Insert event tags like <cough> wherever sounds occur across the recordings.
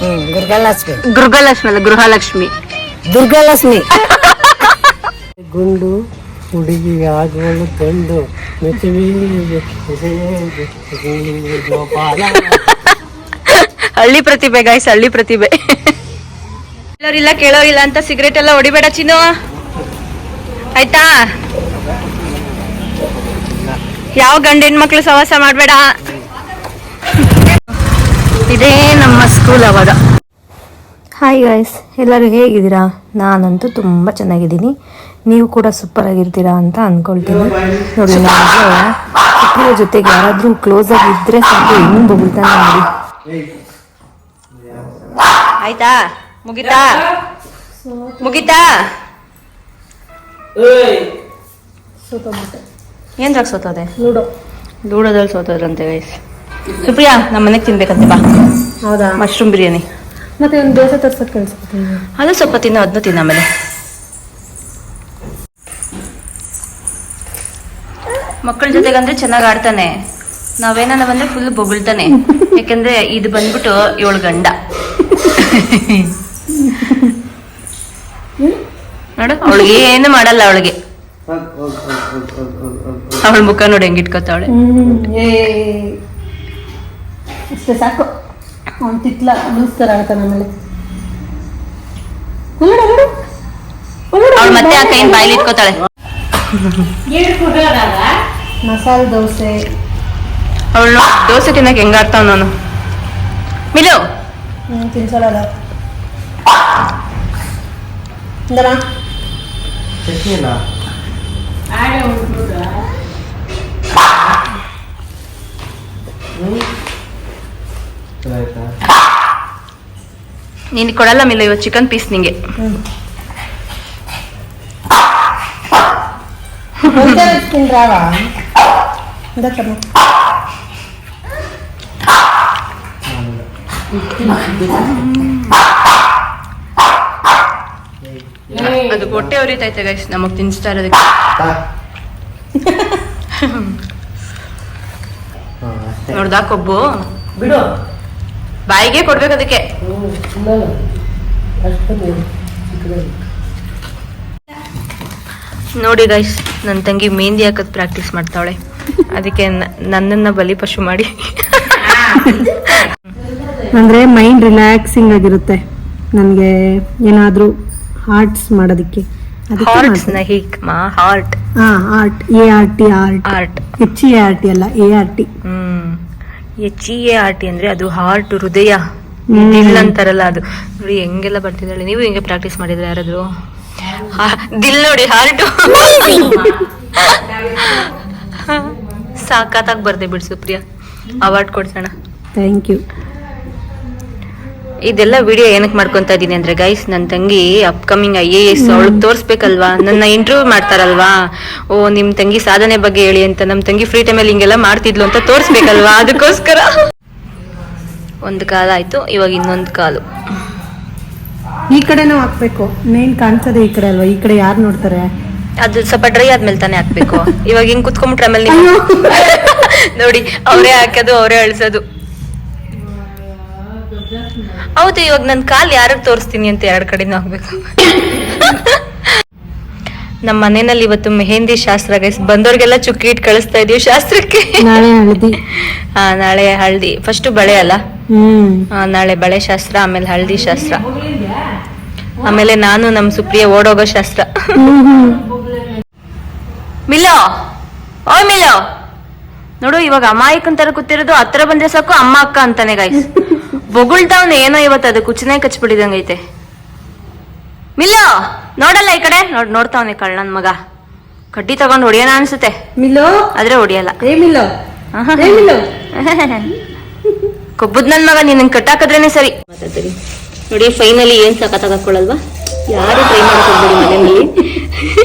ಹ್ಮ್ ದುರ್ಗಲಕ್ಷ್ಮಿ. ಗೃಹಲಕ್ಷ್ಮಿ ಅಲ್ಲ ಗೃಹಲಕ್ಷ್ಮಿ. ದುರ್ಗಲಕ್ಷ್ಮಿ. <laughs> ಗುಂಡು ಹುಡುಗಿ ಆಗುವಳು ತಂದು <laughs> ಹಳ್ಳಿ ಪ್ರತಿಭೆ ಗಾಯ್ಸ್ ಹಳ್ಳಿ ಪ್ರತಿಭೆ. ಕೇಳೋರಿಲ್ಲ ಕೇಳೋರಿಲ್ಲ ಅಂತ ಸಿಗರೇಟ್ ಎಲ್ಲ ಹೊಡಿಬೇಡ ಚಿನ್ನು. ಆಯ್ತಾ? ಯಾವ ಗಂಡ ಹೆಣ್ಮಕ್ಳು ಸವಾಸ ಮಾಡಬೇಡ? ಇದೇ ಸ್ಕೂಲ್ ಹಾಯ್ ಗಾಯ್ಸ್ ಎಲ್ಲರೂ ಹೇಗಿದ್ದೀರಾ? ನಾನಂತೂ ತುಂಬ ಚೆನ್ನಾಗಿದ್ದೀನಿ. ನೀವು ಕೂಡ ಸೂಪರ್ ಆಗಿರ್ತೀರಾ ಅಂತ ಅಂದ್ಕೊಳ್ತೀನಿ ನೋಡಿ ನನಗೆ ಸುಪ್ರಿಯ ಜೊತೆಗೆ ಯಾರಾದರೂ ಕ್ಲೋಸ್ ಆಗಿದ್ದರೆ ಸ್ವಲ್ಪ ಸಾಕು ಹೆಂಗ್ ಬೊಗಳ್ತಾನೆ ನೋಡಿ ಆಯ್ತಾ? ಮುಗಿತಾ? ಮುಗಿತಾ? ಏನ್ರಾಗ ಸೋತೋದೆ? ಲೂಡೋ. ಲೂಡೋದಲ್ಲಿ ಸೋತೋದ್ರಂತೆ ಗೈಸ್ ಸುಪ್ರಿಯಾ ನಮ್ಮ ಮನೆಗೆ ತಿನ್ಬೇಕಂತೆ ಬಾ. ಹೌದಾ? ಮಶ್ರೂಮ್ ಬಿರಿಯಾನಿ. ಮತ್ತೆ ಒಂದು ದೋಸೆ ತರ್ಸಕ್ ಕಳ್ಸ್ಕೊತೀನಿ ಅದು ಸ್ವಲ್ಪ ತಿನ್ನೋ ಅದನ್ನು ತಿನ್ನ ಆಮೇಲೆ. ಮಕ್ಕಳ ಜೊತೆಗಂದ್ರೆ ಚೆನ್ನಾಗಿ ಆಡ್ತಾನೆ. ನಾವೇನ ಬಂದ್ರೆ ಫುಲ್ ಬೊಗಳ್ತಾನೆ. ಯಾಕಂದ್ರೆ ಇದು ಬಂದ್ಬಿಟ್ಟು ಏಳು ಗಂಡ. ನೋಡು ಅವಳಿಗೆ ಏನು ಮಾಡಲ್ಲ ಅವಳಿಗೆ. ಅವಳ ಮುಖ ನೋಡಿ ಹೆಂಗ್ ಇಟ್ಕೋತಾವಳೆ. ಅಷ್ಟೇ ಸಾಕು ಅವ್ನು ತಿಕ್ಲ ಲೂಸ್ತಾರ ಆಡ್ತಾನೆ ಆಮೇಲೆ ಅವಳು ಮತ್ತೆ ಆ ಕೈಯಿಂದ ಬಾಯಲ್ಲಿ ಇಟ್ಕೋತಾಳೆ ಮಸಾಲೆ ದೋಸೆ ಅವಳು ದೋಸೆ ತಿನ್ನಕ್ ಹೆಂಗ ಆಡ್ತಾವ ನಾನು ಮಿಲು ಹ್ಮ್ ತಿನ್ಸಲ್ಲ ಇಂದರ ನೀನ್ ಕೊಡಲ್ಲ ಮಿಲ್ಲ ಇವತ್ತು ಚಿಕನ್ ಪೀಸ್ ನಿಂಗೆ. ಅದು ಹೊಟ್ಟೆ ಉರಿತೈತೆ ಗೈಸ್ ನಮಗ್ ತಿನ್ಸ್ತಾ ಇರೋದಕ್ಕೆ. ನೋಡ್ದಾ ಕೊಬ್ಬು? ಬಿಡು. ಬಾಯಿಗೆ ಕೊಡ್ಬೇಕು ಅದಕ್ಕೆ. ನೋಡಿ ಗೈಸ್ ನನ್ನ ತಂಗಿ ಮೆಹಂದಿ ಹಾಕೋದ್ ಪ್ರಾಕ್ಟೀಸ್ ಮಾಡ್ತಾವಳೆ. ಅದಕ್ಕೆ ನನ್ನನ್ನ ಬಲಿ ಪಶು ಮಾಡಿ. ಅಂದ್ರೆ ಮೈಂಡ್ ರಿಲ್ಯಾಕ್ಸಿಂಗ್ ಆಗಿರುತ್ತೆ. ನನಗೆ ಏನಾದ್ರೂ ಹಾರ್ಟ್ಸ್ ಮಾಡೋದಕ್ಕೆ. Heart A R T art art H A R T ಅಲ್ಲ A R T H E A R T ಅಂದ್ರೆ ಅದು ಹಾರ್ಟ್ ಹೃದಯ ದಿಲ್ ಅಂತಾರಲ್ಲ ಅದು. ನೋಡಿ, ಹೆಂಗೆಲ್ಲ ಬರ್ತಿದ್ದಾಳೆ. ನೀವು ಹೆಂಗೆ ಪ್ರಾಕ್ಟೀಸ್ ಮಾಡಿದ್ರೆ ಯಾರಾದ್ರು? ದಿಲ್ ನೋಡಿ ಹಾರ್ಟ್ <laughs> ಸಾಕಾತಾಗ ಬರ್ದೆ ಬಿಡ್ಸು ಪ್ರಿಯಾ ಅವಾರ್ಡ್ ಕೊಡ್ಸೋಣ. ಥ್ಯಾಂಕ್ ಯು ಇದೆಲ್ಲ ವಿಡಿಯೋ ಏನಕ್ಕೆ ಮಾಡ್ಕೊಂತ ಇದೀನಿ ಅಂದ್ರೆ ಗೈಸ್ ನನ್ನ ತಂಗಿ ಅಪ್ಕಮಿಂಗ್ ಐ ಎ ಎಸ್ ಅವಳಿಗೆ ತೋರಿಸ್ಬೇಕಲ್ವಾ? ನನ್ನ ಇಂಟರ್ವ್ಯೂ ಮಾಡ್ತಾರಲ್ವಾ? ಓ ನಿಮ್ ತಂಗಿ ಸಾಧನೆ ಬಗ್ಗೆ ಹೇಳಿ ಅಂತ ನಮ್ ತಂಗಿ ಫ್ರೀ ಟೈಮಲ್ಲಿ ಹಿಂಗೆಲ್ಲ ಮಾಡ್ತಿದ್ಲು ಅಂತ ತೋರಿಸ್ಬೇಕಲ್ವಾ? ಅದಕ್ಕೋಸ್ಕರ. ಒಂದು ಕಾಲ ಆಯ್ತು ಇವಾಗ ಇನ್ನೊಂದು ಕಾಲು. ಈ ಕಡೆನೂ ಹಾಕ್ಬೇಕು. ಮೇನ್ ಕಾಣ್ಸದೆ ಈ ಕಡೆ ಅಲ್ವಾ? ಈ ಕಡೆ ಯಾರು ನೋಡ್ತಾರೆ? ಅದು ಸ್ವಲ್ಪ ಡ್ರೈ ಆದ್ಮೇಲೆ ತಾನೇ ಹಾಕ್ಬೇಕು. ಇವಾಗ ಹಿಂಗ್ ಕುತ್ಕೊಂಡ್ಬಿಟ್ರೆ ಆಮೇಲೆ ನೋಡಿ ಅವರೇ ಹಾಕೋದು ಅವರೇ ಅಳ್ಸೋದು. ಹೌದು ಇವಾಗ ನನ್ ಕಾಲ್ ಯಾರಿಗೆ ತೋರಿಸ್ತೀನಿ ಅಂತ ಎರಡ್ ಕಡೆನೂ ಹೋಗ್ಬೇಕು ನಮ್ಮ ಮನೆಯಲ್ಲಿ ಇವತ್ತು ಮೆಹಂದಿ ಶಾಸ್ತ್ರ ಗೈಸ್ ಬಂದವ್ರಿಗೆಲ್ಲ ಚುಕ್ಕಿ ಇಟ್ಟು ಕಳಿಸ್ತಾ ಇದೀವಿ ಶಾಸ್ತ್ರಕ್ಕೆ. ಹಾ ನಾಳೆ ಹಳ್ದಿ. ಫಸ್ಟ್ ಬಳೆ ಅಲ್ಲ? ನಾಳೆ ಬಳೆ ಶಾಸ್ತ್ರ ಆಮೇಲೆ ಹಳ್ದಿ ಶಾಸ್ತ್ರ. ಆಮೇಲೆ ನಾನು ನಮ್ ಸುಪ್ರಿಯ ಓಡೋಗೋ ಶಾಸ್ತ್ರ. ಮಿಲೋ? ಓಯ್ ಮಿಲೋ. ನೋಡು ಇವಾಗ ಅಮಾಯಕ್ ಅಂತಾರೆ ಕೂತಿರೋದು ಹತ್ರ ಬಂದ್ರೆ ಸಾಕು ಅಮ್ಮ ಅಕ್ಕ ಅಂತಾನೆ ಗಾಯ್ಸ್ ಬೊಗುಳ್ತಾವ್ನ ಏನೋ ಇವತ್ತು ಅದು ಕುಚ್ಚನೆ ಕಚ್ಬಿಟ್ಟಿದಂಗೈತೆ. ಮಿಲೋ ನೋಡಲ್ಲ ಈ ಕಡೆ? ನೋಡ್ ನೋಡ್ತಾವನೆ ಕಳ್ಳನ್ ಮಗ. ಕಡ್ಡಿ ತಗೊಂಡ್ ಹೊಡಿಯೋಣ ಅನ್ಸುತ್ತೆ. ಮಿಲೋ? ಆದ್ರೆ ಹೊಡಿಯಲ್ಲ. ಏ ಮಿಲೋ? ಏ ಮಿಲೋ? <laughs> ಕೊಬ್ಬದ್ ನನ್ ಮಗ ನೀನ್ ಕಟ್ಟಾಕದ್ರೇನೆ ಸರಿ. ಮಾತಾಡ್ತೀರಿ ನೋಡಿ ಫೈನಲಿ ಏನ್ ಸಖತ್ ಹಾಕೊಳ್ಳಲ್ವಾ ಯಾರು ಟ್ರೈ ಮಾಡ್ಕೊಂಡ್ಬಿಡಿ ಮನೆಯಲ್ಲಿ.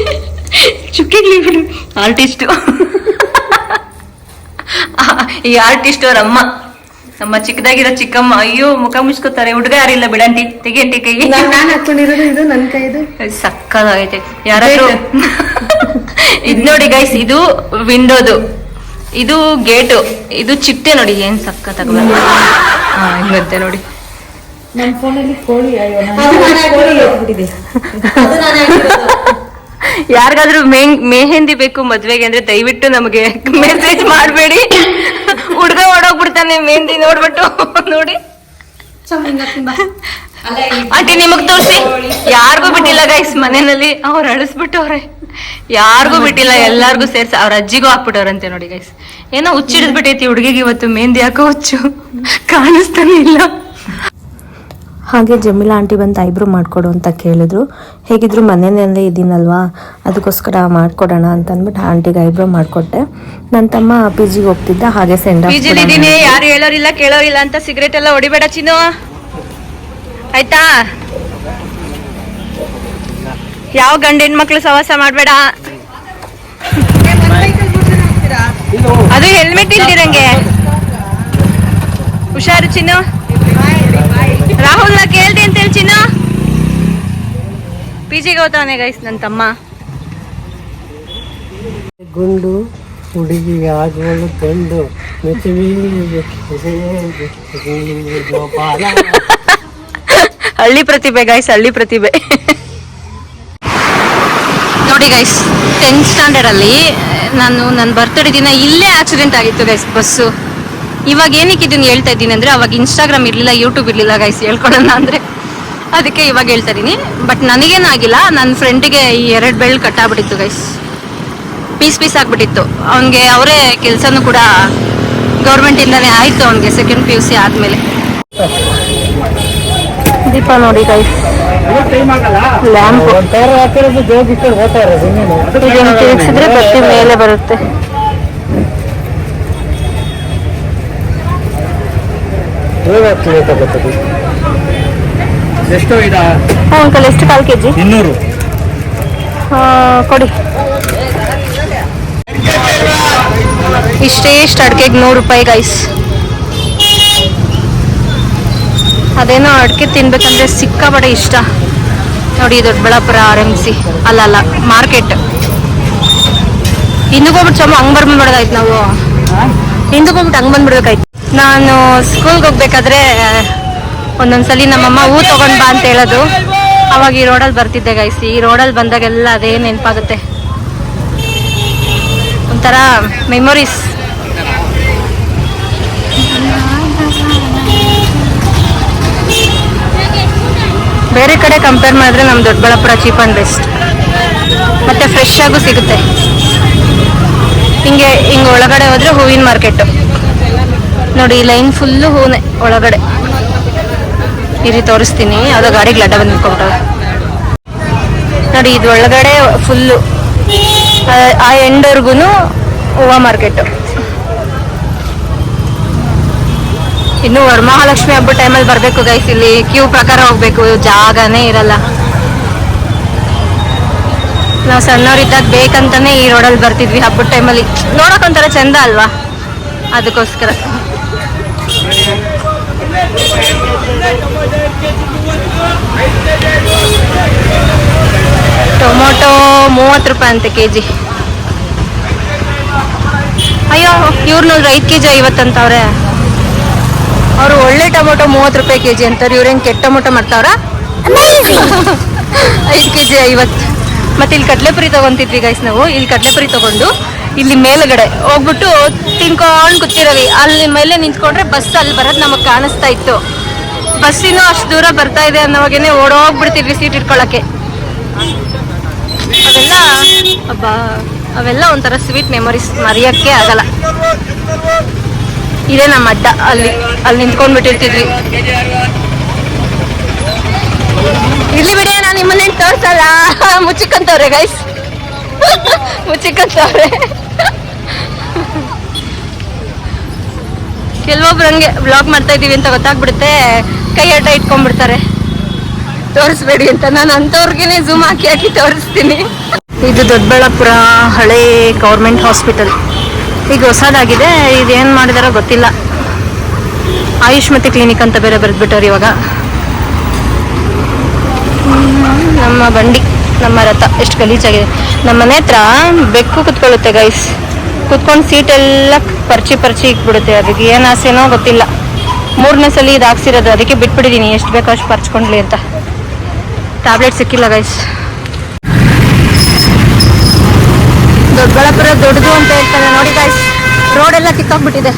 <laughs> ಚುಕ್ಕಿಗ್ಲಿ ಬಿಡು. <laughs> ಆರ್ಟಿಸ್ಟ್ ಈ ಆರ್ಟಿಸ್ಟ್ ಅವ್ರ ಅಮ್ಮ. ನಮ್ಮ ಚಿಕ್ಕದಾಗಿರೋ ಚಿಕ್ಕಮ್ಮ ಅಯ್ಯೋ ಮುಖ ಮುಚ್ಕೋತಾರೆ. ಹುಡುಗ ಯಾರಿಲ್ಲ ಬಿಡಂಟಿ ತೆಗಿಯಂಟಿ ಕೈ ನಾನು ನಾನ್ ಹಾಕೊಂಡಿರೋದು ಇದು ನನ್ ಕೈದು. ಸಕ್ಕದಾಗೈತೆ. ಯಾರಾದ್ರೂ <laughs> ಇದ್ ನೋಡಿ ಗೈಸ್ ಇದು ವಿಂಡೋದು ಇದು ಗೇಟು ಇದು ಚಿಟ್ಟೆ ನೋಡಿ ಏನ್ ಹಾ ಹಿಂಗಂತೆ ನೋಡಿ. ನನ್ನ ಫೋನಲ್ಲಿ ಕೋಳಿ ಅಯ್ಯೋ ಯಾರಿಗಾದ್ರೂ ಮೆಹೆಂದಿ ಮೆಹಂದಿ ಬೇಕು ಮದ್ವೆಗೆ ಅಂದ್ರೆ ದಯವಿಟ್ಟು ನಮಗೆ ಮೆಸೇಜ್ <laughs> ಮಾಡಬೇಡಿ. ಹುಡ್ಗ ಓಡೋಗ್ಬಿಡ್ತಾನೆ ಮೆಹಂದಿ ನೋಡ್ಬಿಟ್ಟು. ನೋಡಿ. ಆಂಟಿ ನಿಮಗ್ ತೋರಿಸಿ. ಯಾರಿಗೂ ಬಿಟ್ಟಿಲ್ಲ ಗೈಸ್ ಮನೆಯಲ್ಲಿ. ಅವ್ರು ಅಳಿಸ್ಬಿಟ್ಟವ್ರೆ. ಯಾರಿಗೂ ಬಿಟ್ಟಿಲ್ಲ ಎಲ್ಲಾರ್ಗೂ ಸೇರ್ಸಿ. ಅವ್ರ ಅಜ್ಜಿಗೂ ಹಾಕ್ಬಿಟ್ಟವ್ರಂತೆ ನೋಡಿ ಗೈಸ್ ಏನೋ ಹುಚ್ಚಿಡಿದ್ಬಿಟ್ಟೈತಿ ಹುಡುಗಿಗೆ ಇವತ್ತು ಮೆಹಂದಿ ಹಾಕೋ ಹುಚ್ಚು. ಕಾಣಿಸ್ತಾನೆ ಇಲ್ಲ. ಹಾಗೆ ಜಮಿಲಾ ಆಂಟಿ ಬಂದು ಐಬ್ರೋ ಮಾಡಿಕೊಡು ಅಂತ ಕೇಳಿದ್ರು. ಹೇಗಿದ್ರು ಮನೆಯಲ್ಲೇ ಇದ್ದೀನಲ್ವಾ ಅದಕ್ಕೋಸ್ಕರ ಮಾಡಿಕೊಡೋಣ ಅಂತ ಅಂದ್ಬಿಟ್ಟು ಆಂಟಿಗೆ ಐಬ್ರೋ ಮಾಡಿಕೊಟ್ಟೆ. ನನ್ನ ತಮ್ಮ ಪಿ ಜಿಗೆ ಹೋಗ್ತಿದ್ದ ಹಾಗೆ ಸೆಂಡ್ ಇದೀನಿ ಯಾರು ಹೇಳೋರಿಲ್ಲ ಕೇಳೋರಿಲ್ಲ ಅಂತ ಸಿಗರೇಟ್ ಎಲ್ಲ ಹೊಡಿಬೇಡ ಚಿನ್ನು. ಆಯ್ತಾ? ಯಾವ ಗಂಡ ಹೆಣ್ಮಕ್ಳು ಸವಾಸ ಮಾಡ್ಬೇಡ. ಅದು ಹೆಲ್ಮೆಟ್ ಇಲ್ದಿರಂಗೆ. ಹುಷಾರು ಚಿನ್ನು. ರಾಹುಲ್ ನಾ ಕೇಳ್ದೆ ಅಂತ ಹೇಳಿ ಪಿ ಪಿಜಿಗೆ ಹೋಗ್ತಾನೆ ಗೈಸ್ ನನ್ನ ತಮ್ಮ. ಗುಂಡು ಹುಡುಗಿ ಆಗುವಳು ಗಂಡು <laughs> ಹಳ್ಳಿ ಪ್ರತಿಭೆ ಗೈಸ್ ಹಳ್ಳಿ ಪ್ರತಿಭೆ. ನೋಡಿ ಗೈಸ್ ಟೆಂತ್ ಸ್ಟ್ಯಾಂಡರ್ಡ್ ಅಲ್ಲಿ ನಾನು ನನ್ನ ಬರ್ತ್ಡೇ ದಿನ ಇಲ್ಲೇ ಆಕ್ಸಿಡೆಂಟ್ ಆಗಿತ್ತು ಗೈಸ್ ಬಸ್ಸು. ಇವಾಗ ಏನಕ್ಕೆ ಇದನ್ನ ಹೇಳ್ತಾ ಇದ್ದೀನಿ ಅಂದ್ರೆ ಅವಾಗ ಇನ್ಸ್ಟಾಗ್ರಾಮ್ ಇರ್ಲಿಲ್ಲ ಯೂಟ್ಯೂಬ್ ಇರ್ಲಿಲ್ಲ ಗೈಸ್ ಹೇಳ್ಕೊಡೋಣ ಅಂದ್ರೆ ಅದಕ್ಕೆ ಇವಾಗ ಹೇಳ್ತಾ ಇದೀನಿ ಬಟ್ ನನಗೇನಾಗಿಲ್ಲ ನನ್ನ ಫ್ರೆಂಡಿಗೆ ಈ ಎರಡು ಬೆಳ್ಳು ಕಟ್ಟಾಗ್ಬಿಟ್ಟಿತ್ತು ಗೈಸ್ ಪೀಸ್ ಪೀಸ್ ಆಗ್ಬಿಟ್ಟಿತ್ತು. ಅವನಿಗೆ ಅವರೇ ಕೆಲಸನೂ ಕೂಡ ಗೌರ್ಮೆಂಟ್ ಆಯಿತು ಆಯ್ತು ಅವನಿಗೆ ಸೆಕೆಂಡ್ ಪಿ ಯು ಸಿ ಆದಮೇಲೆ. ದೀಪ ನೋಡಿ ಗೈಸ್ ಲ್ಯಾಂಪ್ ತಿರುಗಿಸಿದ್ರೆ ಮೇಲೆ ಬರುತ್ತೆ. ಹೋಗ್ತದೆ ತಗೋತದೆ ಎಷ್ಟು ಇದ? ಅಂಕಲ್ ಎಷ್ಟು ಕಾಲು ಕೆ ಜಿ ಇನ್ನೂರು ಕೊಡಿ. ಇಷ್ಟೇ ಇಷ್ಟು ಅಡಿಕೆಗೆ ನೂರು ರೂಪಾಯಿ ಗೈಸ್ ಅದೇನೋ ಅಡಿಕೆ ತಿನ್ಬೇಕಂದ್ರೆ ಸಿಕ್ಕಾಪಡೆ ಇಷ್ಟ. ನೋಡಿ ದೊಡ್ಡಬಳ್ಳಾಪುರ ಆರ್ ಎಂ ಸಿ ಅಲ್ಲ ಅಲ್ಲ ಮಾರ್ಕೆಟ್ ಹಿಂದಕ್ಕೆ ಹೋಗ್ಬಿಟ್ಟು ಚಮ್ಮ ಹಂಗ್ ಬರ್ಬಂದ್ಬಿಡೋದಾಯ್ತು ನಾವು. ಹಿಂದಕ್ಕೆ ಹೋಗ್ಬಿಟ್ಟು ಹಂಗ್ ಬಂದ್ಬಿಡ್ಬೇಕಾಯ್ತು. ನಾನು ಸ್ಕೂಲ್ಗೆ ಹೋಗ್ಬೇಕಾದ್ರೆ, ಒಂದೊಂದ್ಸಲಿ ನಮ್ಮಮ್ಮ ಹೂ ತಗೊಂಡ್ ಬಾ ಅಂತ ಹೇಳೋದು. ಅವಾಗ ಈ ರೋಡಲ್ಲಿ ಬರ್ತಿದ್ದೆ ಗೈಸ್ ಈ ರೋಡಲ್ಲಿ ಬಂದಾಗೆಲ್ಲ ಅದೇ ನೆನಪಾಗುತ್ತೆ. ಒಂಥರ ಮೆಮೊರೀಸ್ ಬೇರೆ ಕಡೆ ಕಂಪೇರ್ ಮಾಡಿದ್ರೆ ನಮ್ಮ ದೊಡ್ಡಬಳ್ಳಾಪುರ ಚೀಪ್ ಆ್ಯಂಡ್ ಬೆಸ್ಟ್ ಮತ್ತೆ ಫ್ರೆಶ್ ಆಗೂ ಸಿಗುತ್ತೆ. ಹಿಂಗೆ ಹಿಂಗೆ ಒಳಗಡೆ ಹೋದರೆ ಹೂವಿನ ಮಾರ್ಕೆಟ್ ನೋಡಿ ಲೈನ್ ಫುಲ್ಲು ಹೂನೆ ಒಳಗಡೆ. ಈ ರೀತಿ ತೋರಿಸ್ತೀನಿ. ಅದು ಗಾಡಿಗೆ ಲಡ್ಡ ಬಂದು ನಿಂತ್ಕೊಂಡ್ಬಿಟ್ಟವೆ ನೋಡಿ, ಇದು ಒಳಗಡೆ ಫುಲ್ಲು ಆ ಎಂಡ್ವರ್ಗು ಹೂವ ಮಾರ್ಕೆಟ್ ಇನ್ನು ವರಮಹಾಲಕ್ಷ್ಮಿ ಹಬ್ಬ ಟೈಮಲ್ಲಿ ಬರಬೇಕು ಗೈಸ್ ಇಲ್ಲಿ ಕ್ಯೂ ಪ್ರಕಾರ ಹೋಗ್ಬೇಕು. ಜಾಗನೇ ಇರಲ್ಲ. ನಾವು ಸಣ್ಣವರಿದ್ದಾಗ ಬೇಕಂತಾನೆ ಈ ರೋಡಲ್ಲಿ ಬರ್ತಿದ್ವಿ ಹಬ್ಬದ ಟೈಮಲ್ಲಿ ನೋಡಕ್ ಒಂಥರ ಚಂದ ಅಲ್ವಾ? ಅದಕ್ಕೋಸ್ಕರ. ಟೊಮೊಟೊ ಮೂವತ್ತು ರೂಪಾಯಿ ಅಂತೆ ಕೆ ಜಿ ಅಯ್ಯೋ ಇವ್ರು ನೋಡ್ರಿ ಐದು ಕೆ ಜಿ ಐವತ್ತಂತವ್ರೆ. ಅವರು ಒಳ್ಳೆ ಟೊಮೊಟೊ ಮೂವತ್ತು ರೂಪಾಯಿ ಕೆ ಜಿ ಅಂತಾರೆ ಇವ್ರೇನು ಕೆಟ್ಟ ಟೊಮೊಟೊ ಮಾಡ್ತಾವ್ರ? ಐದು ಕೆ ಜಿ ಐವತ್ತು. ಮತ್ತೆ ಇಲ್ಲಿ ಕಡಲೆಪುರಿ ತಗೊಂತಿದ್ವಿ ಗೈಸ್ ನಾವು. ಇಲ್ಲಿ ಕಡಲೆಪುರಿ ತಗೊಂಡು ಇಲ್ಲಿ ಮೇಲ್ಗಡೆ. ಹೋಗ್ಬಿಟ್ಟು ತಿನ್ಕೊಂಡು ಕೂತಿರವಿ ಅಲ್ಲಿ ಮೇಲೆ ನಿಂತ್ಕೊಂಡ್ರೆ ಬಸ್ ಅಲ್ಲಿ ಬರೋದು ನಮಗೆ ಕಾಣಿಸ್ತಾ ಇತ್ತು. ಬಸ್ಸಿನೂ ಅಷ್ಟು ದೂರ ಬರ್ತಾ ಇದೆ ಅನ್ನೋವಾಗೇನೆ ಓಡೋಗ್ಬಿಡ್ತಿದ್ವಿ ಸೀಟ್ ಇಟ್ಕೊಳ್ಳೋಕ್ಕೆ ಅವೆಲ್ಲ, ಅಬ್ಬಾ, ಅವೆಲ್ಲ ಒಂಥರ ಸ್ವೀಟ್ ಮೆಮೊರೀಸ್ ಮರೆಯೋಕ್ಕೆ ಆಗಲ್ಲ. ಇದೇ ನಮ್ಮ ಅಡ್ಡ. ಅಲ್ಲಿ ಅಲ್ಲಿ ನಿಂತ್ಕೊಂಡ್ ಬಿಟ್ಟಿರ್ತಿದ್ವಿ ಇಲ್ಲಿ ಬಿಡಿ ನಾನು ನಿಮ್ಮಲ್ಲಿ ತೋರ್ಸಲ್ಲ? ಮುಚ್ಚಿಕ್ಕಂತವ್ರೆ ಗೈಸ್ ಮುಚ್ಚಿಕ್ಕಂತವ್ರೆ ಕೆಲವೊಬ್ರು ಹಂಗೆ ಬ್ಲಾಗ್ ಮಾಡ್ತಾ ಇದೀವಿ ಅಂತ ಗೊತ್ತಾಗ್ಬಿಡುತ್ತೆ. ಕೈ ಅಡ್ಡ ಇಟ್ಕೊಂಡ್ಬಿಡ್ತಾರೆ. ತೋರಿಸ್ಬೇಡಿ ಅಂತ. ನಾನು ಅಂಥವ್ರಿಗೇನೆ ಝೂಮ್ ಹಾಕಿ ಹಾಕಿ ತೋರಿಸ್ತೀನಿ. ಇದು ದೊಡ್ಡಬಳ್ಳಾಪುರ ಹಳೆ ಗೌರ್ಮೆಂಟ್ ಹಾಸ್ಪಿಟಲ್ ಈಗ ಹೊಸದಾಗಿದೆ. ಇದೇನು ಮಾಡಿದಾರೋ ಗೊತ್ತಿಲ್ಲ. ಆಯುಷ್ಮತಿ ಕ್ಲಿನಿಕ್ ಅಂತ ಬೇರೆ ಬರೆದ್ಬಿಟ್ಟವ್ರು ಇವಾಗ. ನಮ್ಮ ಬಂಡಿ. ನಮ್ಮ ರಥ ಎಷ್ಟು ಗಲೀಜಾಗಿದೆ ನಮ್ಮ ಮನೆ ಹತ್ರ ಬೆಕ್ಕು ಕುತ್ಕೊಳ್ಳುತ್ತೆ ಗೈಸ್ ಕುತ್ಕೊಂಡು ಸೀಟೆಲ್ಲ ಪರ್ಚಿ ಪರ್ಚಿ ಇಕ್ಬಿಡುತ್ತೆ. ಅದಕ್ಕೆ ಏನು ಆಸೆನೋ ಗೊತ್ತಿಲ್ಲ. ಮೂರನೇ ಸಲ ಇದು ಹಾಕ್ಸಿರೋದು. ಅದಕ್ಕೆ ಬಿಟ್ಬಿಟ್ಟಿದ್ದೀನಿ ಎಷ್ಟು ಬೇಕೋ ಅಷ್ಟು ಪರ್ಚ್ಕೊಂಡ್ಲಿ ಅಂತ. ಟ್ಯಾಬ್ಲೆಟ್ ಸಿಕ್ಕಿಲ್ಲ ಗೈಸ್ ದೊಡ್ಡಬಳ್ಳಾಪುರ ದೊಡ್ಡದು ಅಂತ ಹೇಳ್ತಾರೆ. ನೋಡಿ ಗೈಸ್ ರೋಡ್ ಎಲ್ಲ ಕಿತ್ತೋಗ್ಬಿಟ್ಟಿದೆ.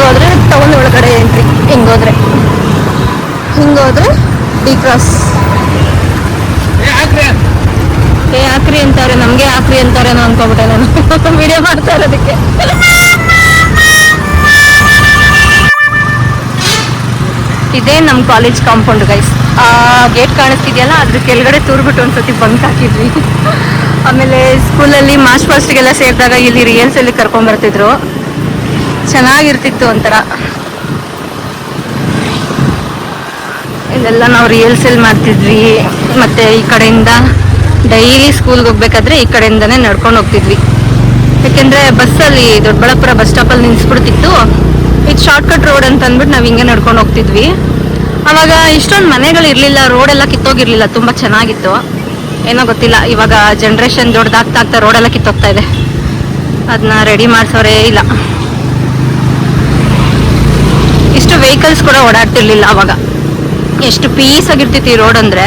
ಹಿಂಗೋದ್ರೆ ಟೌನ್ ಒಳಗಡೆ ಎಂಟ್ರಿ ಹಿಂಗೋದ್ರೆ. ಹಿಂಗೋದ್ರೆ ಡಿ ಕ್ರಾಸ್ ಏ ಆಕ್ರಿ ಅಂತಾರೆ. ನಮ್ಗೆ ಆಕ್ರಿ ಅಂತಾರೆ ನಾನು ಅನ್ಕೋಬಿಟ್ಟೆ ನಾನು. ವಿಡಿಯೋ ಮಾಡ್ತಾ ಇರೋದಕ್ಕೆ. ಇದೇ ನಮ್ಮ ಕಾಲೇಜ್ ಕಾಂಪೌಂಡ್ ಗೈಸ್ ಆ ಗೇಟ್ ಕಾಣಿಸ್ತಿದೆಯಲ್ಲ ಅದ್ರ ಕೆಳಗಡೆ ತೂರ್ಬಿಟ್ಟು ಒಂದ್ಸತಿ ಬಂಕ್ ಹಾಕಿದ್ವಿ. <laughs> ಆಮೇಲೆ ಸ್ಕೂಲಲ್ಲಿ ಮಾರ್ಚ್ ಫಸ್ಟ್ಗೆಲ್ಲ ಸೇರಿದಾಗ ಇಲ್ಲಿ ರಿಯಲ್ಸ್ ಅಲ್ಲಿ ಕರ್ಕೊಂಡ್ ಬರ್ತಿದ್ರು. ಚೆನ್ನಾಗಿರ್ತಿತ್ತು ಒಂಥರ. ಇದೆಲ್ಲ ನಾವು ರಿಯಲ್ಸೆಲ್ ಮಾಡ್ತಿದ್ವಿ. ಮತ್ತೆ ಈ ಕಡೆಯಿಂದ ಡೈಲಿ ಸ್ಕೂಲ್ಗೆ ಹೋಗ್ಬೇಕಾದ್ರೆ ಈ ಕಡೆಯಿಂದನೇ ನಡ್ಕೊಂಡು ಹೋಗ್ತಿದ್ವಿ. ಯಾಕೆಂದ್ರೆ ಬಸ್ಸಲ್ಲಿ ದೊಡ್ಡಬಳ್ಳಾಪುರ ಬಸ್ ಸ್ಟಾಪಲ್ಲಿ ನಿಲ್ಸ್ಬಿಡ್ತಿತ್ತು. ಇದು ಶಾರ್ಟ್ಕಟ್ ರೋಡ್ ಅಂತ ಅಂದ್ಬಿಟ್ಟು ನಾವು ಹಿಂಗೆ ನಡ್ಕೊಂಡು ಹೋಗ್ತಿದ್ವಿ. ಅವಾಗ ಇಷ್ಟೊಂದು ಮನೆಗಳು ಇರಲಿಲ್ಲ ರೋಡ್ ಎಲ್ಲ ಕಿತ್ತೋಗಿರ್ಲಿಲ್ಲ, ತುಂಬಾ ಚೆನ್ನಾಗಿತ್ತು. ಏನೋ ಗೊತ್ತಿಲ್ಲ, ಇವಾಗ ಜನ್ರೇಷನ್ ದೊಡ್ಡದಾಗ್ತಾ ಆಗ್ತಾ ರೋಡೆಲ್ಲ ಕಿತ್ತೋಗ್ತಾ ಇದೆ. ಅದನ್ನ ರೆಡಿ ಮಾಡಿಸೋರೇ ಇಲ್ಲ ಇಷ್ಟು ವೆಹಿಕಲ್ಸ್ ಕೂಡ ಓಡಾಡ್ತಿರ್ಲಿಲ್ಲ ಅವಾಗ. ಎಷ್ಟು ಪೀಸ್ ಆಗಿರ್ತಿತ್ತು ಈ ರೋಡ್ ಅಂದ್ರೆ,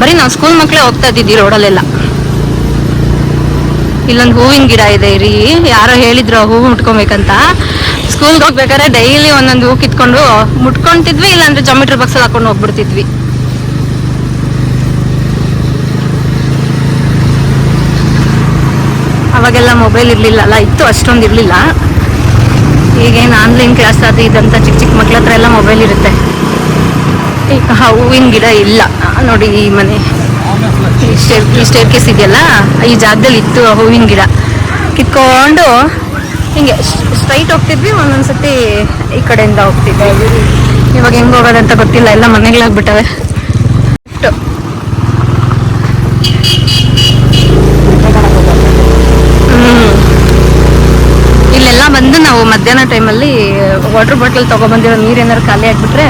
ಬರೀ ನಾವು ಸ್ಕೂಲ್ ಮಕ್ಕಳೇ ಹೋಗ್ತಾ ಇದ್ದಿದ್ದು ರೋಡಲ್ಲೆಲ್ಲ ಇಲ್ಲೊಂದು ಹೂವಿನ ಗಿಡ ಇದೆ ರೀ, ಯಾರೋ ಹೇಳಿದ್ರು ಹೂ ಮುಟ್ಕೊಬೇಕಂತ. ಸ್ಕೂಲ್ಗೆ ಹೋಗ್ಬೇಕಾದ್ರೆ ಡೈಲಿ ಒಂದೊಂದು ಹೂ ಕಿತ್ಕೊಂಡು ಮುಟ್ಕೊಂತಿದ್ವಿ, ಇಲ್ಲಾಂದ್ರೆ ಜಾಮಿಟ್ರಿ ಬಾಕ್ಸ್ ಹಾಕೊಂಡು ಹೋಗ್ಬಿಡ್ತಿದ್ವಿ. ಅವಾಗೆಲ್ಲ ಮೊಬೈಲ್ ಇರ್ಲಿಲ್ಲ ಅಲ್ಲ ಇತ್ತು ಅಷ್ಟೊಂದು ಇರ್ಲಿಲ್ಲ. ಈಗೇನು ಆನ್ಲೈನ್ ಕ್ಲಾಸ್ ಅದು ಇದಂತ ಚಿಕ್ಕ ಚಿಕ್ಕ ಮಕ್ಳ ಹತ್ರ ಎಲ್ಲ ಮೊಬೈಲ್ ಇರುತ್ತೆ. ಈಗ ಹೂವಿನ ಗಿಡ ಇಲ್ಲ. ನೋಡಿ ಈ ಮನೆ. ಈ ಸ್ಟೇರ್ ಕೇಸ್ ಇದೆಯಲ್ಲ, ಈ ಜಾಗದಲ್ಲಿ ಇತ್ತು ಹೂವಿನ ಗಿಡ. ಕಿತ್ಕೊಂಡು ಹಿಂಗೆ ಸ್ಟ್ರೈಟ್ ಹೋಗ್ತಿದ್ವಿ, ಒಂದೊಂದ್ಸತಿ ಈ ಕಡೆಯಿಂದ ಹೋಗ್ತಿದ್ವಿ. ಇವಾಗ ಹೆಂಗ್ ಹೋಗೋದಂತ ಗೊತ್ತಿಲ್ಲ, ಎಲ್ಲ ಮನೆಗಳಾಗ್ಬಿಟ್ಟವೆ ಅಷ್ಟು. ಹ್ಮ್ ಇಲ್ಲೆಲ್ಲ ಬಂದು ನಾವು ಮಧ್ಯಾಹ್ನ ಟೈಮಲ್ಲಿ ವಾಟರ್ ಬಾಟಲ್ ತಗೊಬಂದಿರೋ ನೀರು ಏನಾದ್ರು ಖಾಲಿ ಆಗಿಬಿಟ್ರೆ,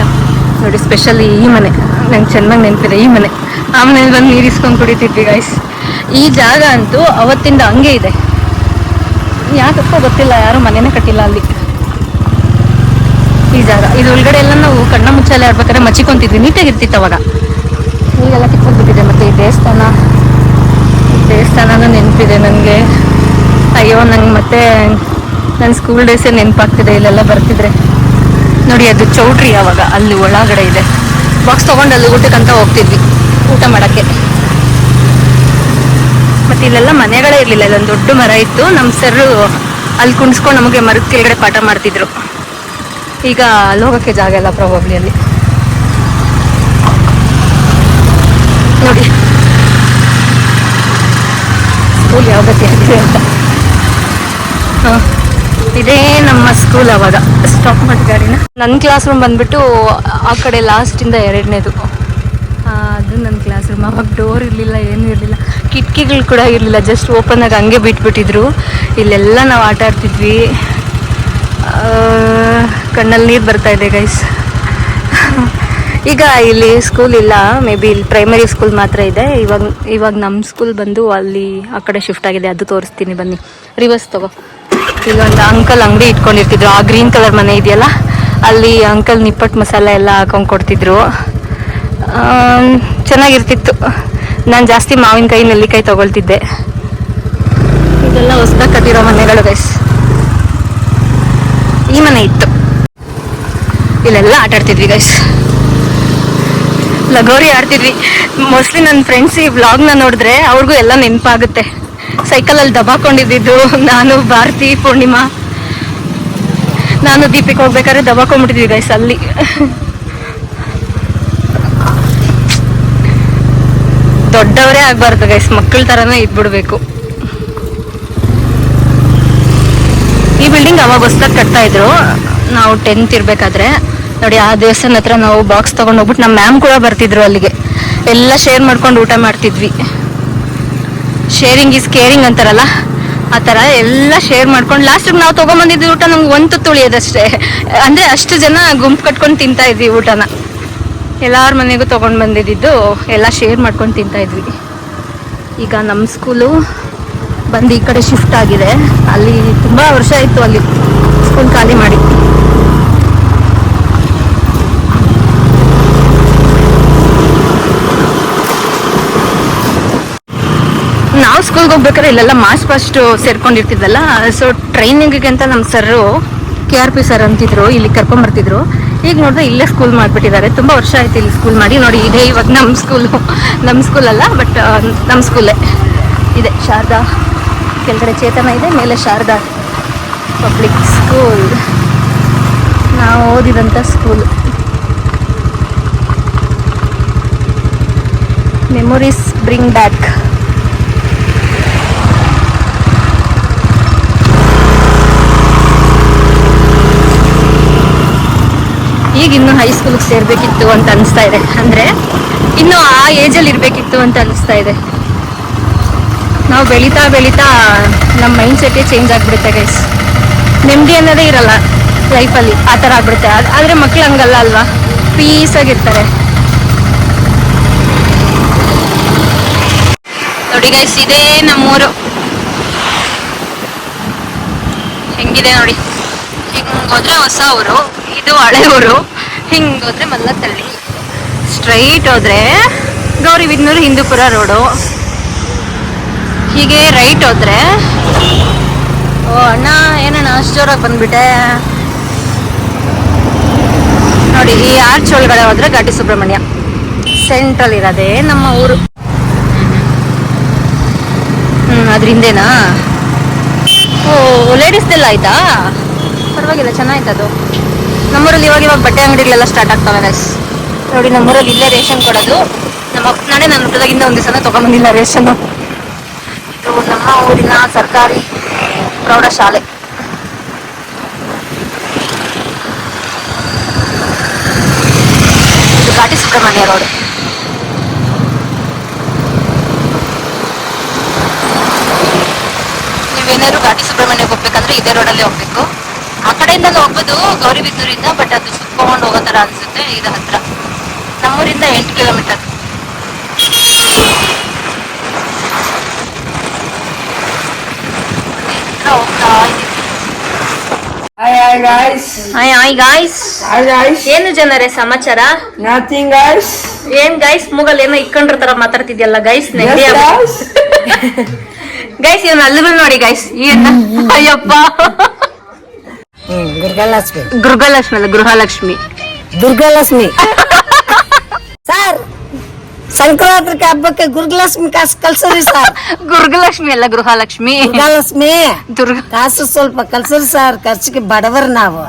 ನೋಡಿ ಸ್ಪೆಷಲ್ ಈ ಮನೆ. ನಂಗೆ ಚೆನ್ನಾಗಿ ನೆನಪಿದೆ ಈ ಮನೆ. ಆ ಮನೇಲಿ ಬಂದು ನೀರು ಇಸ್ಕೊಂಡು ಕುಡಿತಿದ್ವಿ ಗೈಸ್ ಈ ಜಾಗ ಅಂತೂ ಅವತ್ತಿಂದ ಹಂಗೆ ಇದೆ. ಯಾಕಪ್ಪ ಗೊತ್ತಿಲ್ಲ, ಯಾರು ಮನೆನೇ ಕಟ್ಟಿಲ್ಲ ಅಲ್ಲಿ. ಈ ಜಾಗ. ಇದು ಒಳಗಡೆ ಎಲ್ಲ ನಾವು ಕಣ್ಣ ಮುಚ್ಚಾಲೆ ಆಡ್ಬೇಕಾದ್ರೆ ಮಚ್ಚಿಕೊಂತಿದ್ವಿ. ನೀಟಾಗಿರ್ತಿತ್ತು ಅವಾಗ. ಈಗೆಲ್ಲ ಕಿತ್ಕೊಂಡ್ಬಿಟ್ಟಿದೆ ಮತ್ತೆ ಈ ದೇವಸ್ಥಾನ. ದೇವಸ್ಥಾನನೂ ನೆನಪಿದೆ ನನಗೆ ಅಯ್ಯೋ, ನಂಗೆ ಮತ್ತೆ ನನ್ನ ಸ್ಕೂಲ್ ಡೇಸೇ ನೆನಪಾಗ್ತಿದೆ, ಇಲ್ಲೆಲ್ಲ ಬರ್ತಿದ್ರೆ. ನೋಡಿ, ಅದು ಚೌಟ್ರಿ ಯಾವಾಗ? ಅಲ್ಲಿ ಒಳಗಡೆ ಇದೆ. ಬಾಕ್ಸ್ ತೊಗೊಂಡು ಅಲ್ಲಿ ಊಟಕ್ಕಂತ ಹೋಗ್ತಿದ್ವಿ. ಊಟ ಮಾಡೋಕ್ಕೆ. ಮತ್ತು ಇಲ್ಲೆಲ್ಲ ಮನೆಗಳೇ ಇರಲಿಲ್ಲ. ಇಲ್ಲೊಂದು ದೊಡ್ಡ ಮರ ಇತ್ತು. ನಮ್ಮ ಸರ್ರು ಅಲ್ಲಿ ಕುಣಿಸ್ಕೊಂಡು ನಮಗೆ ಮರದ ಕೆಳಗಡೆ ಪಾಠ ಮಾಡ್ತಿದ್ರು. ಈಗ ಅಲ್ಲಿ ಹೋಗೋಕ್ಕೆ ಜಾಗ ಇಲ್ಲ ಪ್ರಾಬಬ್ಲಿ ಅಲ್ಲಿ. ನೋಡಿ. ಸ್ಕೂಲ್ ಯಾವ ಗತಿ ಆಗಿದೆ ಅಂತ. ಹ. ಇದೇ ನಮ್ಮ ಸ್ಕೂಲ್ ಅವಾಗ. ಸ್ಟಾಪ್ ಮಾಡಿ ಗಾಡಿನ ನನ್ನ ಕ್ಲಾಸ್ ರೂಮ್ ಬಂದ್ಬಿಟ್ಟು ಆ ಕಡೆ ಲಾಸ್ಟಿಂದ ಎರಡನೇದು. ಅದು ನನ್ನ ಕ್ಲಾಸ್ ರೂಮ್ ಅವಾಗ ಡೋರ್ ಇರಲಿಲ್ಲ ಏನೂ ಇರಲಿಲ್ಲ. ಕಿಟಕಿಗಳು ಕೂಡ ಇರಲಿಲ್ಲ. ಜಸ್ಟ್ ಓಪನ್ ಆಗಿ ಹಂಗೆ ಬಿಟ್ಬಿಟ್ಟಿದ್ರು. ಇಲ್ಲೆಲ್ಲ ನಾವು ಆಟ ಆಡ್ತಿದ್ವಿ. ಕಣ್ಣಲ್ಲಿ ನೀರು ಬರ್ತಾ ಇದೆ ಗೈಸ್ ಈಗ ಇಲ್ಲಿ ಸ್ಕೂಲ್ ಇಲ್ಲ. ಮೇ ಬಿ ಇಲ್ಲಿ ಪ್ರೈಮರಿ ಸ್ಕೂಲ್ ಮಾತ್ರ ಇದೆ. ಇವಾಗ ಇವಾಗ ನಮ್ಮ ಸ್ಕೂಲ್ ಬಂದು ಅಲ್ಲಿ ಆ ಕಡೆ ಶಿಫ್ಟ್ ಆಗಿದೆ. ಅದು ತೋರಿಸ್ತೀನಿ ಬನ್ನಿ. ರಿವರ್ಸ್ ತಗೋ. ಇಲ್ಲೊಂದು ಅಂಕಲ್ ಅಂಗಡಿ ಇಟ್ಕೊಂಡಿರ್ತಿದ್ರು. ಆ ಗ್ರೀನ್ ಕಲರ್ ಮನೆ ಇದೆಯಲ್ಲ, ಅಲ್ಲಿ ಅಂಕಲ್ ನಿಪ್ಪಟ್ಟು ಮಸಾಲೆ ಎಲ್ಲ ಹಾಕೊಂಡು ಕೊಡ್ತಿದ್ರು. ಚೆನ್ನಾಗಿರ್ತಿತ್ತು. ನಾನು ಜಾಸ್ತಿ ಮಾವಿನಕಾಯಿ, ನೆಲ್ಲಿಕಾಯಿ ತೊಗೊಳ್ತಿದ್ದೆ. ಇದೆಲ್ಲ ಹೊಸದಾಗಿ ಕಟ್ಟಿರೋ ಮನೆಗಳು ಗೈಸ್ ಈ ಮನೆ ಇತ್ತು. ಇಲ್ಲೆಲ್ಲ ಆಟ ಆಡ್ತಿದ್ವಿ ಗೈಸ್ ಲಗೋರಿ ಆಡ್ತಿದ್ವಿ. ಮೋಸ್ಟ್ಲಿ ನನ್ನ ಫ್ರೆಂಡ್ಸ್ ಈ ವ್ಲಾಗ್ನ ನೋಡಿದ್ರೆ ಅವ್ರಿಗೂ ಎಲ್ಲ ನೆನಪಾಗುತ್ತೆ. ಸೈಕಲಲ್ಲಿ ದಬಾಕೊಂಡಿದ್ದು. ನಾನು ಭಾರತಿ ಪೂರ್ಣಿಮಾ. ನಾನು ದೀಪಿಗೆ ಹೋಗ್ಬೇಕಾದ್ರೆ ದಬಾಕೊಂಡ್ಬಿಟ್ಟಿದ್ವಿ ಗೈಸ್ ಅಲ್ಲಿ. ದೊಡ್ಡವರೇ ಆಗ್ಬಾರ್ದು ಗೈಸ್ ಮಕ್ಕಳ ಥರನೇ ಇದ್ಬಿಡ್ಬೇಕು. ಈ ಬಿಲ್ಡಿಂಗ್ ಅವಾಗ ಹೊಸ್ದಾಗಿ ಕಟ್ತಾ ಇದ್ರು. ನಾವು ಟೆಂತ್ ಇರ್ಬೇಕಾದ್ರೆ. ನೋಡಿ, ಆ ದೇವಸ್ಥಾನ ಹತ್ರ ನಾವು ಬಾಕ್ಸ್ ತಗೊಂಡು ಹೋಗ್ಬಿಟ್ಟು ನಮ್ಮ ಮ್ಯಾಮ್ ಕೂಡ ಬರ್ತಿದ್ರು ಅಲ್ಲಿಗೆ. ಎಲ್ಲ ಶೇರ್ ಮಾಡ್ಕೊಂಡು ಊಟ ಮಾಡ್ತಿದ್ವಿ. ಶೇರಿಂಗ್ ಇಸ್ ಕೇರಿಂಗ್ ಅಂತಾರಲ್ಲ, ಆ ಥರ ಎಲ್ಲ ಶೇರ್ ಮಾಡ್ಕೊಂಡು ಲಾಸ್ಟಿಗೆ ನಾವು ತೊಗೊಂಬಂದಿದ್ವಿ ಊಟ ನಮ್ಗೆ ಒಂದು ತುಳಿಯೋದಷ್ಟೇ. ಅಂದರೆ ಅಷ್ಟು ಜನ ಗುಂಪು ಕಟ್ಕೊಂಡು ತಿಂತಾ ಇದ್ವಿ ಊಟನ. ಎಲ್ಲಾರ ಮನೆಗೂ ತೊಗೊಂಡು ಬಂದಿದ್ದು ಎಲ್ಲ ಶೇರ್ ಮಾಡ್ಕೊಂಡು ತಿಂತಾ ಇದ್ವಿ. ಈಗ ನಮ್ಮ ಸ್ಕೂಲು ಬಂದು ಈ ಕಡೆ ಶಿಫ್ಟ್ ಆಗಿದೆ. ಅಲ್ಲಿ ತುಂಬ ವರ್ಷ ಇತ್ತು ಅಲ್ಲಿ ಸ್ಕೂಲ್ ಖಾಲಿ ಮಾಡಿ ನಾವು ಸ್ಕೂಲ್ಗೆ ಹೋಗ್ಬೇಕಾದ್ರೆ ಇಲ್ಲೆಲ್ಲ ಮಾಸ್ ಫಸ್ಟ್ ಸೇರ್ಕೊಂಡಿರ್ತಿದ್ವಲ್ಲ ಸೊ ಟ್ರೈನಿಂಗಿಗೆ ಅಂತ ನಮ್ಮ sir K R P sir ಅಂತಿದ್ರು, ಇಲ್ಲಿ ಕರ್ಕೊಂಬರ್ತಿದ್ರು ಈಗ ನೋಡಿದ್ರೆ ಇಲ್ಲೇ ಸ್ಕೂಲ್ ಮಾಡಿಬಿಟ್ಟಿದ್ದಾರೆ. ತುಂಬ ವರ್ಷ ಆಯ್ತು ಇಲ್ಲಿ ಸ್ಕೂಲ್ ಮಾಡಿ. ನೋಡಿ, ಇದೇ ಇವಾಗ ನಮ್ಮ ಸ್ಕೂಲು ನಮ್ಮ ಸ್ಕೂಲ್ ಅಲ್ಲ ಬಟ್ ನಮ್ಮ ಸ್ಕೂಲೇ ಇದೆ, ಶಾರದಾ. ಕೆಳಗಡೆ ಚೇತನ ಇದೆ, ಮೇಲೆ ಶಾರದಾ ಪಬ್ಲಿಕ್ ಸ್ಕೂಲ್ ನಾವು ಓದಿದಂಥ ಸ್ಕೂಲ್ ಮೆಮೊರೀಸ್ ಬ್ರಿಂಗ್ ಬ್ಯಾಕ್ ಈಗ ಇನ್ನು ಹೈಸ್ಕೂಲ್ಗೆ ಸೇರ್ಬೇಕಿತ್ತು ಅಂತ ಅನಿಸ್ತಾ ಇದೆ. ಅಂದ್ರೆ ಇನ್ನು ಆ ಏಜಲ್ಲಿ ಇರಬೇಕಿತ್ತು ಅಂತ ಅನಿಸ್ತಾ ಇದೆ. ನಾವು ಬೆಳೀತಾ ಬೆಳೀತಾ ನಮ್ಮ ಮೈಂಡ್ ಸೆಟ್ಟೇ ಚೇಂಜ್ ಆಗಿಬಿಡುತ್ತೆ ಗೈಸ್ ನೆಮ್ಮದಿ ಅನ್ನೋದೇ ಇರಲ್ಲ ಲೈಫಲ್ಲಿ ಆ ಥರ ಆಗ್ಬಿಡುತ್ತೆ. ಆದರೆ ಮಕ್ಳು ಹಂಗಲ್ಲ ಅಲ್ವಾ? ಪೀಸ್ ಆಗಿರ್ತಾರೆ ನೋಡಿ ಗೈಸ್ ಇದೇ ನಮ್ಮೂರು. ಹೆಂಗಿದೆ ನೋಡಿ? ಹೆಂಗ್ ಹೋದ್ರೆ ಹೊಸ ಊರು, ಇದು ಹಳೆ ಊರು. ಹಿಂಗ್ ಮಲ್ಲ ತಳ್ಳಿ. ಸ್ಟ್ರೈಟ್ ಹೋದ್ರೆ ಗೌರಿಬಿದನೂರು ಹಿಂದೂಪುರ ರೋಡು. ಹೀಗೆ ರೈಟ್ ಹೋದ್ರೆ, ಓ ಅಣ್ಣ, ಏನಣ್ಣ, ಅಷ್ಟು ಜೋರಾಗಿ ಬಂದ್ಬಿಟ್ಟೆ? ನೋಡಿ, ಈ ಆರ್ಚ್ ಒಳಗಡೆ ಹೋದ್ರೆ ಘಾಟಿ ಸುಬ್ರಹ್ಮಣ್ಯ. ಸೆಂಟ್ರಲ್ ಇರೋದೇ ನಮ್ಮ ಊರು. ಹ್ಮ್ ಅದ್ರಿಂದೇನಾ ಓ ಲೇಡೀಸ್ದೆಲ್ಲ ಆಯ್ತಾ? ಪರವಾಗಿಲ್ಲ ಚೆನ್ನಾಯ್ತದು ನಮ್ಮೂರಲ್ಲಿ ಇವಾಗ ಇವಾಗ ಬಟ್ಟೆ ಅಂಗಡಿಗಳೆಲ್ಲ ಸ್ಟಾರ್ಟ್ ಆಗ್ತಾವೆ ಗೈಸ್ ನೋಡಿ, ನಮ್ಮೂರಲ್ಲಿ ಇಲ್ಲೇ ರೇಷನ್ ಕೊಡೋದು. ನಮ್ಮ ನಾಳೆ ನನ್ನ ಹುಟ್ಟದಾಗಿಂದ ಒಂದು ದಿವಸ ತೊಗೊಂಬಂದಿಲ್ಲ ರೇಷನ್ ಇದು ನಮ್ಮ ಊರಿನ ಸರ್ಕಾರಿ ಪ್ರೌಢಶಾಲೆ. ಇದು ಘಾಟಿ ಸುಬ್ರಹ್ಮಣ್ಯ ರೋಡ್. ನೀವೇನಾದ್ರು ಘಾಟಿ ಸುಬ್ರಹ್ಮಣ್ಯಕ್ಕೆ ಹೋಗ್ಬೇಕಂದ್ರೆ ಇದೇ ರೋಡಲ್ಲೇ ಹೋಗ್ಬೇಕು. ಆ ಕಡೆಯಿಂದ ಹೋಗೋದು ಗೌರಿಬಿದ್ದೂರಿಂದ ಬಟ್ ಅದು ಸುತ್ಕೊಂಡು ಹೋಗೋ ಥರ ಅನ್ಸುತ್ತೆ ಇದು ಹತ್ರ. ನಮ್ಮೂರಿಂದ ಎಂಟು ಕಿಲೋಮೀಟರ್. ಏನು ಜನರೇ ಸಮಾಚಾರ? Nothing guys. ಏನ್ ಗೈಸ್ ಮೂಗಲ್ ಏನೋ ಇಕ್ಕೊಂಡ್ರ ತರ ಮಾತಾಡ್ತಿದ್ಯಲ್ಲ ಗೈಸ್ ನೆಗಡಿ. ಗೈಸ್ ಇವನ್ ಅಲ್ಲಿಗೂ ನೋಡಿ ಗೈಸ್ ಏನ? ಅಯ್ಯಪ್ಪ. ಹ್ಮ್ ದುರ್ಗಾಲಕ್ಷ್ಮಿ. ಗೃಹಲಕ್ಷ್ಮಿ ಅಲ್ಲ ಗೃಹಲಕ್ಷ್ಮಿ. ದುರ್ಗಾಲಕ್ಷ್ಮಿ. ಸರ್ ಸಂಕ್ರಾಂತಿ ಹಬ್ಬಕ್ಕೆ ಗುರುಗಲಕ್ಷ್ಮಿ ಕಾಸು ಕಳ್ಸರಿ ಸರ್. ಗುರುಗಲಕ್ಷ್ಮಿ ಅಲ್ಲ ಗೃಹಲಕ್ಷ್ಮಿ. ಗೃಹಲಕ್ಷ್ಮಿ ದುರ್ಗ ಕಾಸು ಸ್ವಲ್ಪ ಕಳ್ಸರಿ ಸರ್ ಖರ್ಚಿಗೆ ಬಡವರು ನಾವು.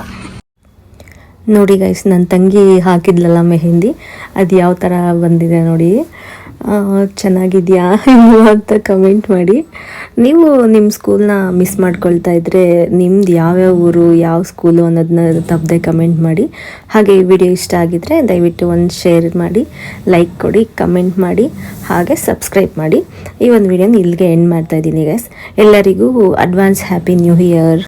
ನೋಡಿ ಗೈಸ್ ನನ್ನ ತಂಗಿ ಹಾಕಿದ್ಲಲ್ಲ ಮೆಹಂದಿ. ಅದು ಯಾವ ಥರ ಬಂದಿದೆ ನೋಡಿ. ಚೆನ್ನಾಗಿದ್ಯಾ <laughs> ಇಲ್ವ ಅಂತ ಕಮೆಂಟ್ ಮಾಡಿ. ನೀವು ನಿಮ್ಮ ಸ್ಕೂಲ್ನ ಮಿಸ್ ಮಾಡ್ಕೊಳ್ತಾ ಇದ್ದರೆ ನಿಮ್ದು ಯಾವ್ಯಾವ ಊರು, ಯಾವ ಸ್ಕೂಲು ಅನ್ನೋದನ್ನ ತಪ್ಪದೆ ಕಮೆಂಟ್ ಮಾಡಿ. ಹಾಗೆ ಈ ವಿಡಿಯೋ ಇಷ್ಟ ಆಗಿದ್ರೆ ದಯವಿಟ್ಟು ಒಂದು ಶೇರ್ ಮಾಡಿ ಲೈಕ್ ಕೊಡಿ ಕಮೆಂಟ್ ಮಾಡಿ, ಹಾಗೆ ಸಬ್ಸ್ಕ್ರೈಬ್ ಮಾಡಿ. ಈ ಒಂದು ವಿಡಿಯೋನ ಇಲ್ಲಿಗೆ ಎಂಡ್ ಮಾಡ್ತಾ ಇದ್ದೀನಿ ಗೈಸ್ ಎಲ್ಲರಿಗೂ ಅಡ್ವಾನ್ಸ್ ಹ್ಯಾಪಿ ನ್ಯೂ ಇಯರ್